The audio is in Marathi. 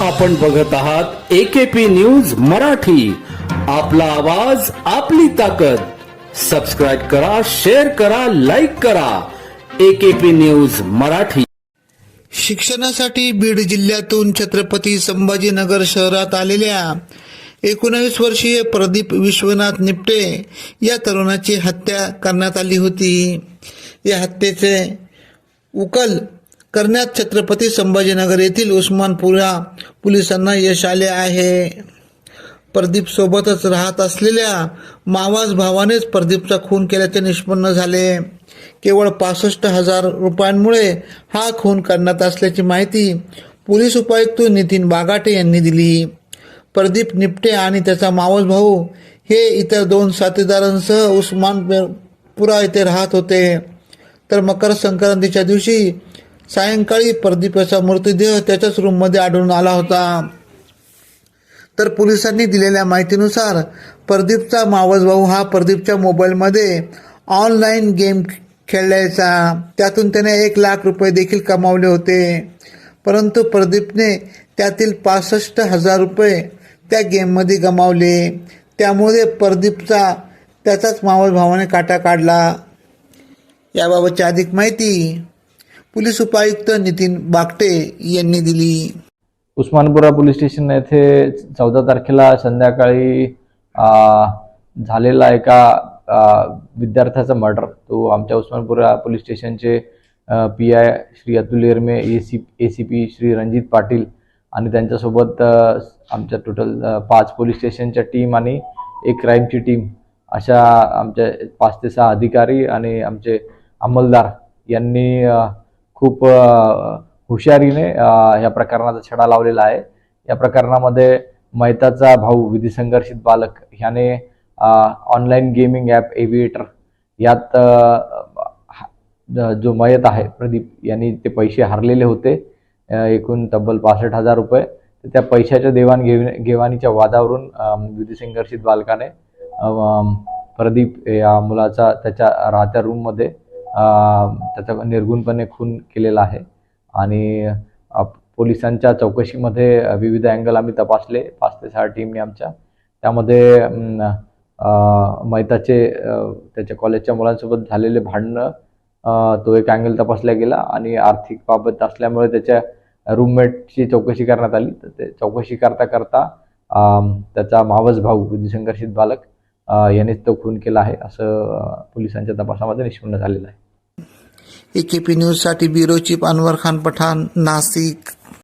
आपण बघत आहात एकेपी न्यूज मराठी. आपला आवाज आपली ताकद. सबस्क्राईब करा शेअर करा लाईक करा. AKP news Marathi. शिक्षणासाठी बीड जिल्ह्यातून छत्रपती संभाजीनगर शहरात आलेल्या एकोणावीस वर्षीय प्रदीप विश्वनाथ निपटे या तरुणाची हत्या करण्यात आली होती. या हत्येचे उकल करण्यात छत्रपती संभाजीनगर येथील उस्मानपुरा पोलिसांना यश आले आहे. प्रदीप सोबतच राहत असलेल्या मावाज भावानेच प्रदीपचा खून केल्याचे निष्पन्न झाले. केवळ पासष्ट हजार रुपयांमुळे हा खून करण्यात असल्याची माहिती पोलीस उपायुक्त नितीन बागाटे यांनी दिली. प्रदीप निपटे आणि त्याचा मावस भाऊ हे इतर दोन साथीदारांसह उस्मानपुरा येथे राहत होते. तर मकर संक्रांतीच्या दिवशी सायंकाळी प्रदीपाचा मृतदेह त्याच्याच रूममध्ये आढळून आला होता. तर पोलिसांनी दिलेल्या माहितीनुसार प्रदीपचा मावस भाऊ हा प्रदीपच्या मोबाईलमध्ये ऑनलाईन गेम खेळायचा. त्यातून त्याने एक लाख रुपये देखील कमावले होते. परंतु प्रदीपने त्यातील पासष्ट हजार रुपये त्या गेममध्ये गमावले. त्यामुळे प्रदीपचा त्याचाच मावस भावाने काटा काढला. याबाबतची अधिक माहिती पोलीस उपायुक्त नितीन बागटे यांनी दिली. उस्मानपुरा पोलीस स्टेशन येथे चौदा तारखेला संध्याकाळी झालेला एका विद्यार्थ्याचा मर्डर तो आमच्या उस्मानपुरा पोलीस स्टेशनचे P I Shri Atul Yerme A C A C P Shri Ranjit Patil आणि त्यांच्यासोबत आमच्या टोटल पाच पोलीस स्टेशनच्या टीम आणि एक क्राईमची टीम अशा आमच्या पाच ते सहा अधिकारी आणि आमचे अंमलदार यांनी खूप हुशारीने या प्रकरणाचा छडा लावलेला आहे. या प्रकरणामध्ये मैताचा भाऊ विधी संघर्षित बालक ह्याने ऑनलाईन गेमिंग ॲप एव्हिएटर यात हा- जो मयत आहे प्रदीप यांनी ते पैसे हरलेले होते. एकूण तब्बल पासष्ट हजार रुपये. त्या पैशाच्या देवाण घेवाणीच्या वादावरून विधी संघर्षित बालकाने प्रदीप या मुलाचा त्याच्या राहत्या रूममध्ये त्याचा निर्गुणपणे खून केलेला आहे. आणि पोलिसांच्या चौकशीमध्ये विविध अँगल आम्ही तपासले. पाच ते सहा टीमने आमच्या. त्यामध्ये मैताचे त्याच्या कॉलेजच्या मुलांसोबत झालेले भांडणं तो एक अँगल तपासला गेला. आणि आर्थिक बाबत असल्यामुळे त्याच्या रूममेटची चौकशी करण्यात आली. तर ते चौकशी करता करता त्याचा मावस भाऊ विधिसंघर्षित बालक यानेच तो खून केला आहे असं पोलिसांच्या तपासामध्ये निष्पन्न झालेलं आहे. एकेपी न्यूजसाठी ब्युरो चीफ अनवर खान पठाण नाशिक